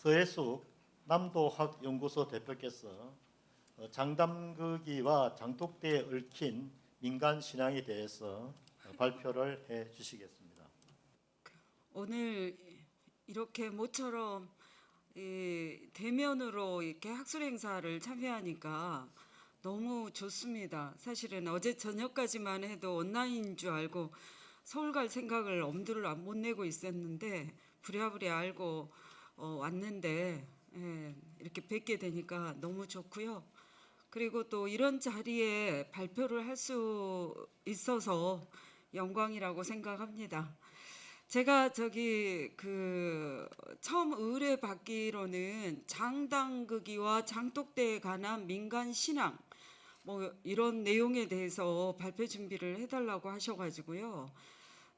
서해숙 남도학연구소 대표께서 어, 장담극이와 장독대에 얽힌 민간 신앙에 대해서 어, 발표를 해 주시겠습니다. 오늘 이렇게 모처럼 이 대면으로 이렇게 학술 행사를 참여하니까 너무 좋습니다. 사실은 어제 저녁까지만 해도 온라인인 줄 알고 서울 갈 생각을 엄두를 안- 못 내고 있었는데 부랴부랴 알고 어, 왔는데 예, 이렇게 뵙게 되니까 너무 좋고요. 그리고 또 이런 자리에 발표를 할 수 있어서 영광이라고 생각합니다. 제가 저기 그 처음 의뢰 받기로는 장당극이와 장독대에 관한 민간 신앙 뭐 이런 내용에 대해서 발표 준비를 해달라고 하셔가지고요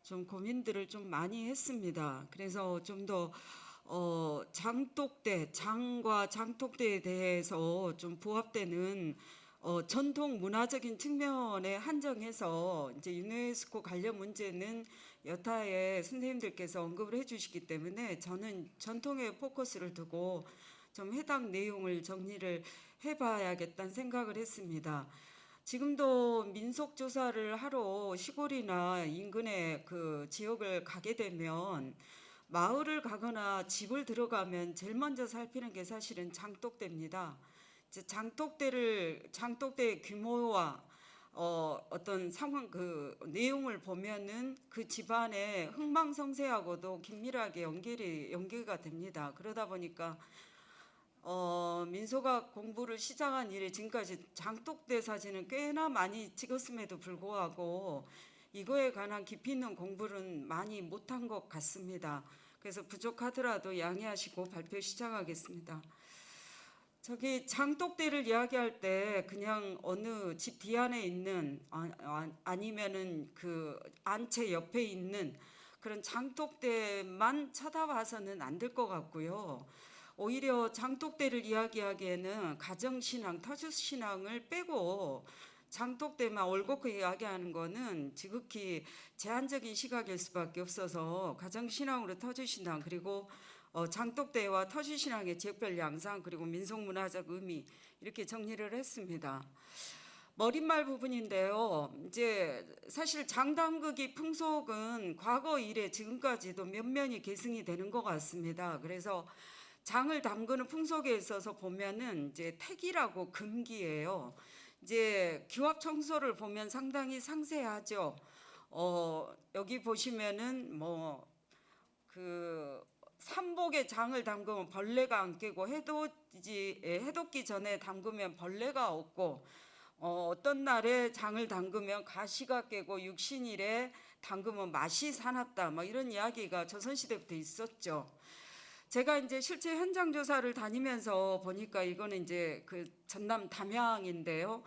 좀 고민들을 좀 많이 했습니다. 그래서 좀더 어, 장독대, 장과 장독대에 대해서 좀 부합되는 어, 전통 문화적인 측면에 한정해서 이제 유네스코 관련 문제는 여타의 선생님들께서 언급을 해주시기 때문에 저는 전통에 포커스를 두고 좀 해당 내용을 정리를 해봐야겠다는 생각을 했습니다. 지금도 민속 조사를 하러 시골이나 인근의 그 지역을 가게 되면 마을을 가거나 집을 들어가면 제일 먼저 살피는 게 사실은 장독대입니다. 장독대를 장독대의 규모와 어, 어떤 상황 그 내용을 보면은 그 집안의 흥망성쇠하고도 긴밀하게 연결이 연계가 됩니다. 그러다 보니까 어, 민소각 공부를 시작한 이래 지금까지 장독대 사진은 꽤나 많이 찍었음에도 불구하고 이거에 관한 깊이 있는 공부는 많이 못한 것 같습니다. 그래서 부족하더라도 양해하시고 발표 시작하겠습니다. 저기 장독대를 이야기할 때 그냥 어느 집 뒤안에 있는 아, 아, 아니면은 그 안채 옆에 있는 그런 장독대만 쳐다봐서는 안 될 것 같고요. 오히려 장독대를 이야기하기에는 가정신앙, 터줏신앙을 빼고 장독대만 올곧게 이야기하는 거는 지극히 제한적인 시각일 수밖에 없어서 가정신앙으로 터줏신앙 그리고 어, 장독대와 터줏신앙의 지역별 양상 그리고 민속문화적 의미 이렇게 정리를 했습니다. 머릿말 부분인데요. 이제 사실 장당극이 풍속은 과거 이래 지금까지도 면면이 계승이 되는 것 같습니다. 그래서 장을 담그는 풍속에 있어서 보면은 이제 택이라고 금기예요. 이제 기합 청소를 보면 상당히 상세하죠. 어, 여기 보시면은 뭐 그 삼복에 장을 담그면 벌레가 안 깨고 해돋지 예, 해돋기 전에 담그면 벌레가 없고 어, 어떤 날에 장을 담그면 가시가 깨고 육신일에 담그면 맛이 사납다 뭐 이런 이야기가 조선시대부터 있었죠. 제가 이제 실제 현장 조사를 다니면서 보니까 이거는 이제 그 전남 담양인데요.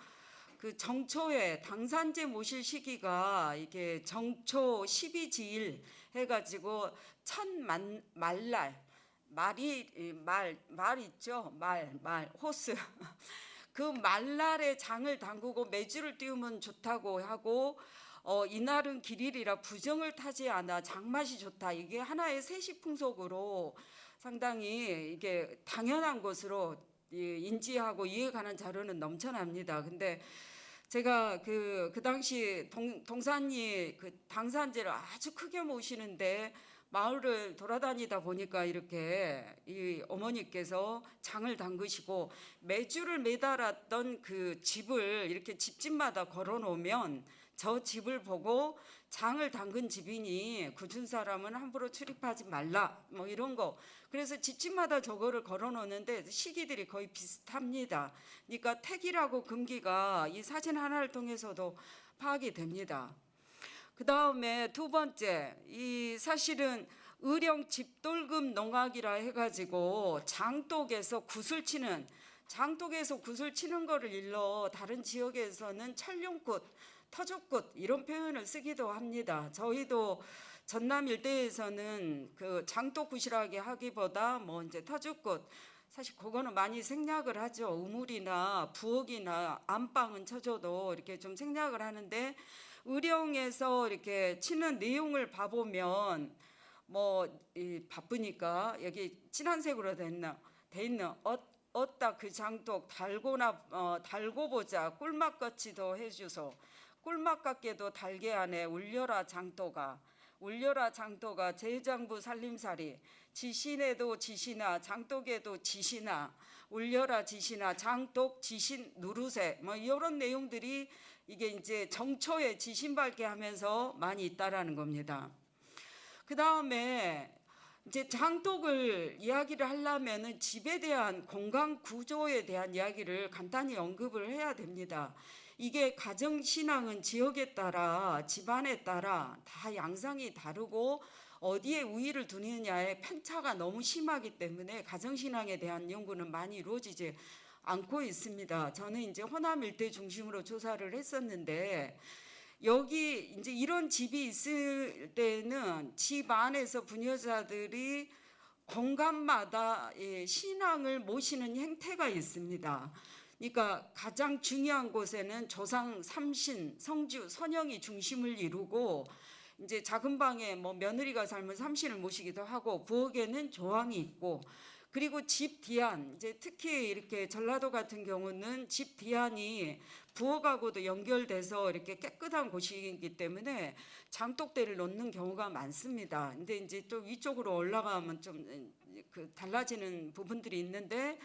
그 정초에 당산제 모실 시기가 이게 정초 12지일 해가지고 첫 만, 말날 말이 말 말 있죠 말 말 호스 그 말날에 장을 담그고 매주를 띄우면 좋다고 하고 어, 이날은 길일이라 부정을 타지 않아 장맛이 좋다. 이게 하나의 세시 풍속으로 상당히 이게 당연한 것으로 이, 인지하고 이해 가는 자료는 넘쳐납니다. 근데 제가 그, 그 당시 동, 동산리 그 당산제를 아주 크게 모시는데 마을을 돌아다니다 보니까 이렇게 이 어머니께서 장을 담그시고 매주를 매달았던 그 집을 이렇게 집집마다 걸어 놓으면 저 집을 보고 장을 담근 집이니 굳은 사람은 함부로 출입하지 말라. 뭐 이런 거. 그래서 집집마다 저거를 걸어 놓는데 시기들이 거의 비슷합니다. 그러니까 택이라고 금기가 이 사진 하나를 통해서도 파악이 됩니다. 그 다음에 두 번째, 이 사실은 의령 집돌금 농악이라 해가지고 장독에서 구슬 치는 장독에서 구슬 치는 거를 일러 다른 지역에서는 철룡꽃, 터줏꽃 이런 표현을 쓰기도 합니다. 저희도 전남 일대에서는 그 장독굿이라게 하기보다 뭐 이제 터줏꽃 사실 그거는 많이 생략을 하죠. 우물이나 부엌이나 안방은 쳐줘도 이렇게 좀 생략을 하는데 의령에서 이렇게 치는 내용을 봐보면 뭐 이, 바쁘니까 여기 진한색으로 됐나 돼 있는 어, 어따 그 장독 달고나 어, 달고 보자 꿀맛 같이도 해주소. 꿀맛 같게도 달게 하네 울려라 장도가 울려라 장도가 제장부 살림살이. 지신에도 지시나 장독에도 지시나 울려라 지시나 장독 지신 누르세. 뭐 이런 내용들이 이게 이제 정초에 지신 밝게 하면서 많이 있다라는 겁니다. 그 다음에 이제 장독을 이야기를 하려면은 집에 대한 공간 구조에 대한 이야기를 간단히 언급을 해야 됩니다. 이게 가정 신앙은 지역에 따라 집안에 따라 다 양상이 다르고 어디에 우위를 두느냐에 편차가 너무 심하기 때문에 가정 신앙에 대한 연구는 많이 이루어지지 않고 있습니다. 저는 이제 호남 일대 중심으로 조사를 했었는데 여기 이제 이런 집이 있을 때는 집 안에서 부녀자들이 공간마다 예, 신앙을 모시는 행태가 있습니다. 그러니까 가장 중요한 곳에는 조상 삼신, 성주, 선영이 중심을 이루고 이제 작은 방에 뭐 며느리가 살면 삼신을 모시기도 하고 부엌에는 조항이 있고 그리고 집 뒤안 이제 특히 이렇게 전라도 같은 경우는 집 뒤안이 부엌하고도 연결돼서 이렇게 깨끗한 곳이기 때문에 장독대를 놓는 경우가 많습니다. 근데 이제 또 위쪽으로 올라가면 좀 그 달라지는 부분들이 있는데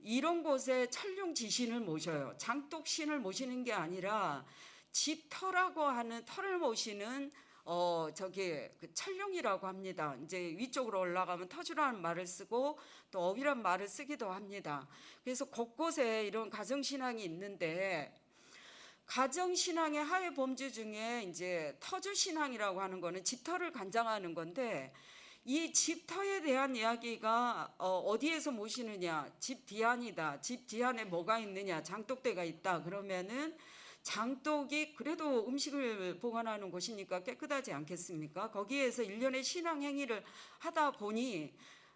이런 곳에 천룡 지신을 모셔요. 장독신을 모시는 게 아니라 집터라고 하는 터를 모시는 어 저기 그 천룡이라고 합니다. 이제 위쪽으로 올라가면 터주라는 말을 쓰고 또 어비란 말을 쓰기도 합니다. 그래서 곳곳에 이런 가정 신앙이 있는데 가정 신앙의 하의 범주 중에 이제 터주 신앙이라고 하는 거는 집터를 간장하는 건데 이 집터에 대한 이야기가 어, 어디에서 모시느냐? 집 뒤안이다. 집 뒤안에 뭐가 있느냐? 장독대가 있다. 그러면은 장독이 그래도 음식을 보관하는 곳이니까 깨끗하지 않겠습니까? 거기에서 일련의 신앙 행위를 하다 보니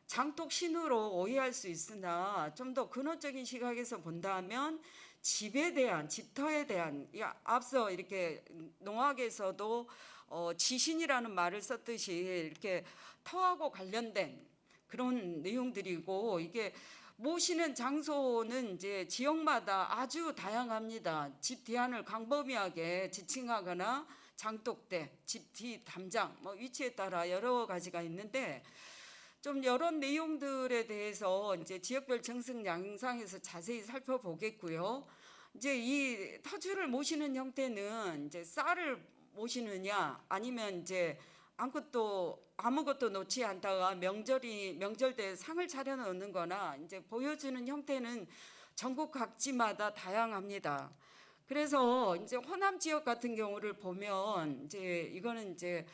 장독 신으로 오해할 수 있으나 좀 더 근원적인 시각에서 본다면 집에 대한 집터에 대한 이 앞서 이렇게 농학에서도 어, 지신이라는 말을 썼듯이 이렇게 터하고 관련된 그런 내용들이고 이게 모시는 장소는 이제 지역마다 아주 다양합니다. 집 뒤안을 광범위하게 지칭하거나 장독대, 집 뒤 담장, 뭐 위치에 따라 여러 가지가 있는데 좀 여러 내용들에 대해서 이제 지역별 정승 양상에서 자세히 살펴보겠고요. 이제 이 터주를 모시는 형태는 이제 쌀을 모시느냐 아니면 이제 아무것도 아무것도 놓지 않다가 명절이 명절 때 상을 차려 놓는 거나 이제 보여주는 형태는 전국 각지마다 다양합니다. 그래서 이제 호남 지역 같은 경우를 보면 이제 이거는 이제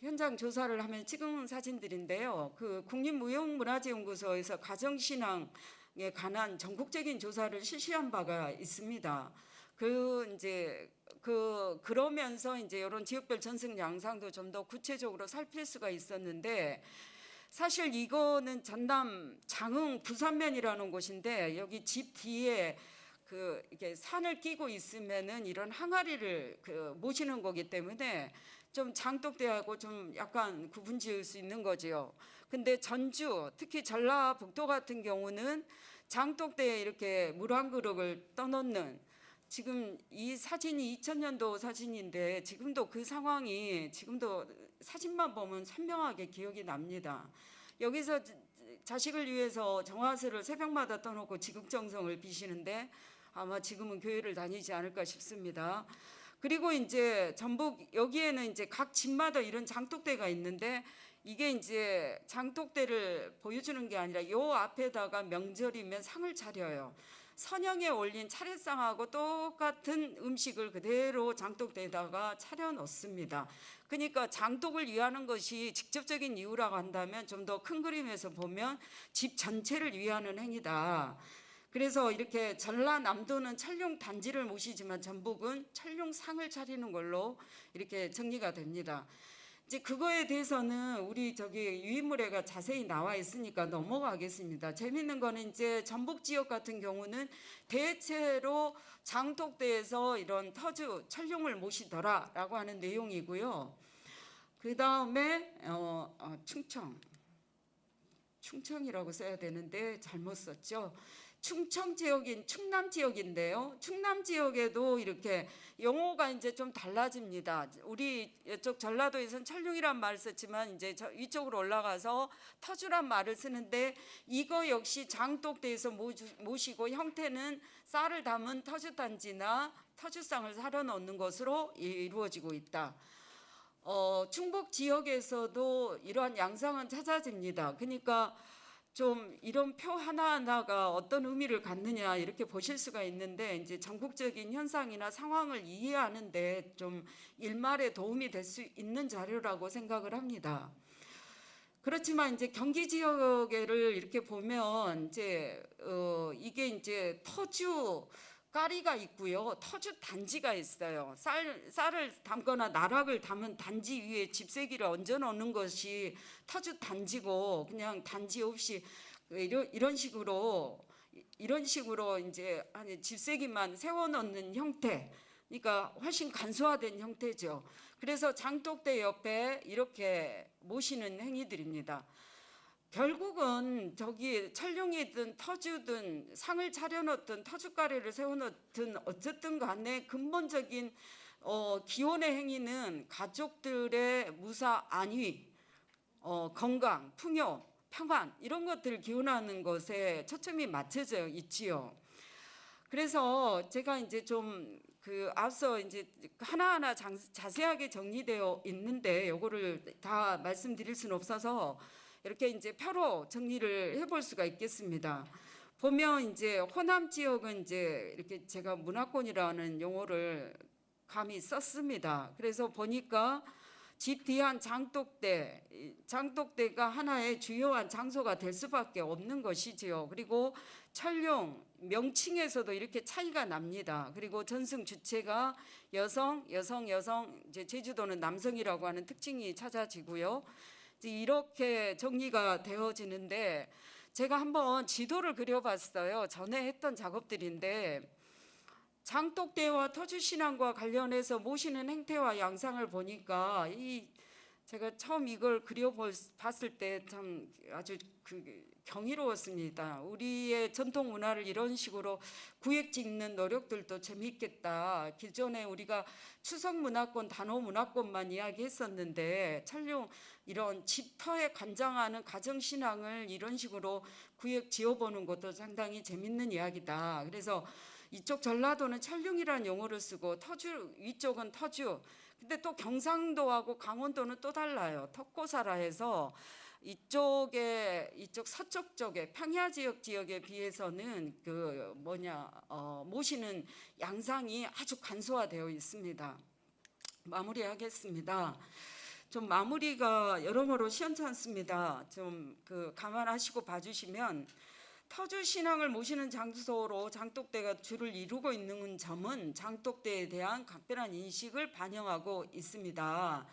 현장 조사를 하면 찍은 사진들인데요. 그 국립무형문화재연구소에서 가정신앙에 관한 전국적인 조사를 실시한 바가 있습니다. 그 이제 그 그러면서 이제 이런 지역별 전승 양상도 좀 더 구체적으로 살필 수가 있었는데 사실 이거는 전남 장흥 부산면이라는 곳인데 여기 집 뒤에 그 이게 산을 끼고 있으면은 이런 항아리를 그 모시는 거기 때문에 좀 장독대하고 좀 약간 구분 지을 수 있는 거지요. 근데 전주 특히 전라북도 같은 경우는 장독대에 이렇게 물 한 그릇을 떠놓는 지금 이 사진이 2000년도 사진인데 지금도 그 상황이 지금도 사진만 보면 선명하게 기억이 납니다. 여기서 자식을 위해서 정화수를 새벽마다 떠놓고 지극정성을 비시는데 아마 지금은 교회를 다니지 않을까 싶습니다. 그리고 이제 전북 여기에는 이제 각 집마다 이런 장독대가 있는데 이게 이제 장독대를 보여주는 게 아니라 요 앞에다가 명절이면 상을 차려요. 선영에 올린 차례상하고 똑같은 음식을 그대로 장독대에다가 차려 놓습니다. 그러니까 장독을 위하는 것이 직접적인 이유라고 한다면 좀 더 큰 그림에서 보면 집 전체를 위하는 행위다. 그래서 이렇게 전라남도는 철룡 단지를 모시지만 전북은 철룡 상을 차리는 걸로 이렇게 정리가 됩니다. 이제 그거에 대해서는 우리 저기 유인물에가 자세히 나와 있으니까 넘어가겠습니다. 재밌는 거는 이제 전북 지역 같은 경우는 대체로 장독대에서 이런 터주 철룡을 모시더라라고 하는 내용이고요. 그 다음에 어, 어, 충청. 충청이라고 써야 되는데 잘못 썼죠. 충청 지역인 충남 지역인데요. 충남 지역에도 이렇게 용어가 이제 좀 달라집니다. 우리 이쪽 전라도에서는 철룡이란 말을 썼지만 이제 저 위쪽으로 올라가서 터주란 말을 쓰는데 이거 역시 장독대에서 모시고 형태는 쌀을 담은 터주 단지나 터주상을 사려 넣는 것으로 이루어지고 있다. 어, 충북 지역에서도 이러한 양상은 찾아집니다. 그러니까 좀 이런 표 하나하나가 어떤 의미를 갖느냐 이렇게 보실 수가 있는데 이제 전국적인 현상이나 상황을 이해하는데 좀 일말에 도움이 될 수 있는 자료라고 생각을 합니다. 그렇지만 이제 경기 지역을 이렇게 보면 이제 어 이게 이제 터주 까리가 있고요. 터주 단지가 있어요. 쌀 쌀을 담거나 나락을 담은 단지 위에 집세기를 얹어 놓는 것이 터주 단지고 그냥 단지 없이 이런 이런 식으로 이런 식으로 이제 아니 집세기만 세워 놓는 형태. 그러니까 훨씬 간소화된 형태죠. 그래서 장독대 옆에 이렇게 모시는 행위들입니다. 결국은 저기 철룡이든 터주든 상을 차려놓든 터주가래를 세워놓든 어쨌든 간에 근본적인 어, 기원의 행위는 가족들의 무사 안위, 어, 건강, 풍요, 평안 이런 것들을 기원하는 것에 초점이 맞춰져 있지요. 그래서 제가 이제 좀 그 앞서 이제 하나하나 장, 자세하게 정리되어 있는데 요거를 다 말씀드릴 수는 없어서 이렇게 이제 표로 정리를 해볼 수가 있겠습니다. 보면 이제 호남 지역은 이제 이렇게 제가 문화권이라는 용어를 감히 썼습니다. 그래서 보니까 집 뒤한 장독대, 이 장독대가 하나의 주요한 장소가 될 수밖에 없는 것이지요. 그리고 철룡 명칭에서도 이렇게 차이가 납니다. 그리고 전승 주체가 여성, 여성, 여성, 이제 제주도는 남성이라고 하는 특징이 찾아지고요. 이렇게 정리가 되어지는데 제가 한번 지도를 그려봤어요. 전에 했던 작업들인데 장독대와 터주신앙과 관련해서 모시는 행태와 양상을 보니까 이 제가 처음 이걸 그려봤을 때 참 아주 그 경이로웠습니다. 우리의 전통 문화를 이런 식으로 구획 짓는 노력들도 재미있겠다. 기존에 우리가 추석 문화권, 단오 문화권만 이야기했었는데 촬영 이런 집터에 관장하는 가정 신앙을 이런 식으로 구획 지어보는 것도 상당히 재밌는 이야기다. 그래서 이쪽 전라도는 철룡이라는 용어를 쓰고 터주 위쪽은 터주. 근데 또 경상도하고 강원도는 또 달라요. 턱고사라 해서 이쪽에 이쪽 서쪽 쪽에 평야 지역 지역에 비해서는 그 뭐냐 어, 모시는 양상이 아주 간소화되어 있습니다. 마무리하겠습니다. 좀 마무리가 여러모로 시원찮습니다. 좀 그 감안하시고 봐주시면 터주 신앙을 모시는 장소로 장독대가 주를 이루고 있는 점은 장독대에 대한 각별한 인식을 반영하고 있습니다.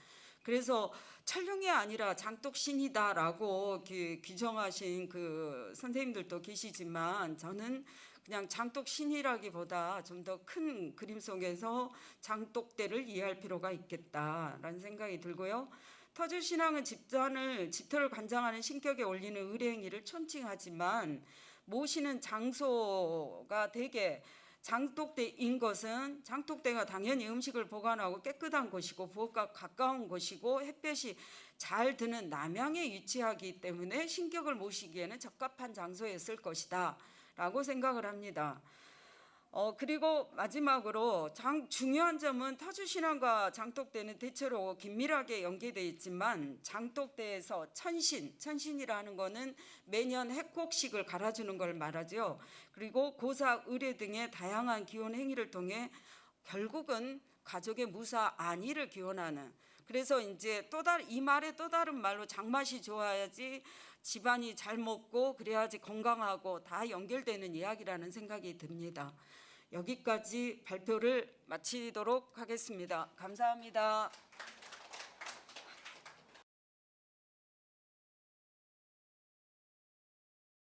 그래서 철룡이 아니라 장독신이다라고 규정하신 그 선생님들도 계시지만 저는 그냥 장독신이라기보다 좀 더 큰 그림 속에서 장독대를 이해할 필요가 있겠다라는 생각이 들고요. 터주 신앙은 집단을 집터를 관장하는 신격에 올리는 의례 행위를 촌칭하지만 모시는 장소가 되게 장독대인 것은 장독대가 당연히 음식을 보관하고 깨끗한 곳이고 부엌과 가까운 곳이고 햇볕이 잘 드는 남향에 위치하기 때문에 신격을 모시기에는 적합한 장소였을 것이다 라고 생각을 합니다. 어 그리고 마지막으로 장, 중요한 점은 터주 신앙과 장독대는 대체로 긴밀하게 연계되어 있지만 장독대에서 천신, 천신이라는 거는 매년 핵곡식을 갈아주는 걸 말하죠. 그리고 고사, 의례 등의 다양한 기원 행위를 통해 결국은 가족의 무사 안위를 기원하는 그래서 이제 또 다른 이 말의 또 다른 말로 장맛이 좋아야지 집안이 잘 먹고 그래야지 건강하고 다 연결되는 이야기라는 생각이 듭니다. 여기까지 발표를 마치도록 하겠습니다. 감사합니다.